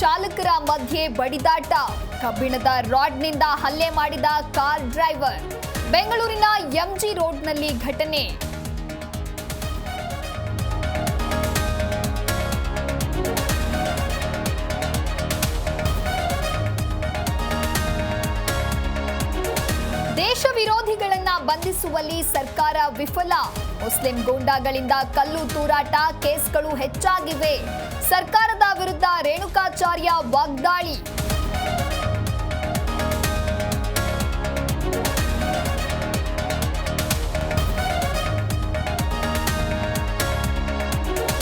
ಚಾಲಕರ ಮಧ್ಯೆ ಬಡಿದಾಟ. ಕಬ್ಬಿಣದ ರಾಡ್ನಿಂದ ಹಲ್ಲೆ ಮಾಡಿದ ಕಾರ್ ಡ್ರೈವರ್. ಬೆಂಗಳೂರಿನ ಎಂಜಿ ರೋಡ್ನಲ್ಲಿ ಘಟನೆ. ದೇಶ ವಿರೋಧಿಗಳನ್ನ ಬಂಧಿಸುವಲ್ಲಿ ಸರ್ಕಾರ ವಿಫಲ. ಮುಸ್ಲಿಂ ಗೂಂಡಾಗಳಿಂದ ಕಲ್ಲು ತೂರಾಟ ಕೇಸ್ಗಳು ಹೆಚ್ಚಾಗಿವೆ. ಸರ್ಕಾರದ ವಿರುದ್ಧ ರೇಣುಕಾಚಾರ್ಯ ವಾಗ್ದಾಳಿ.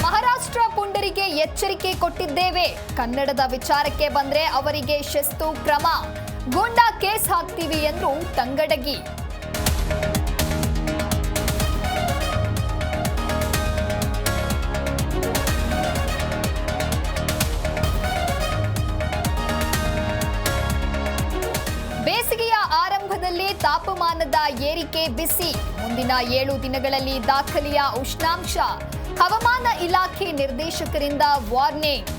ಮಹಾರಾಷ್ಟ್ರ ಪುಂಡರಿಗೆ ಎಚ್ಚರಿಕೆ ಕೊಟ್ಟಿದ್ದೇವೆ. ಕನ್ನಡದ ವಿಚಾರಕ್ಕೆ ಬಂದ್ರೆ ಅವರಿಗೆ ಶಿಸ್ತು ಕ್ರಮ. ಗೂಂಡಾ ಕೇಸ್ ಹಾಕ್ತೀವಿ ಎಂದು ತಂಗಡಗಿ. ಬೇಸಿಗೆಯ ಆರಂಭದಲ್ಲೇ ತಾಪಮಾನದ ಏರಿಕೆ ಬಿಸಿ. ಮುಂದಿನ ಏಳು ದಿನಗಳಲ್ಲಿ ದಾಖಲೆಯ ಉಷ್ಣಾಂಶ. ಹವಾಮಾನ ಇಲಾಖೆ ನಿರ್ದೇಶಕರಿಂದ ವಾರ್ನಿಂಗ್.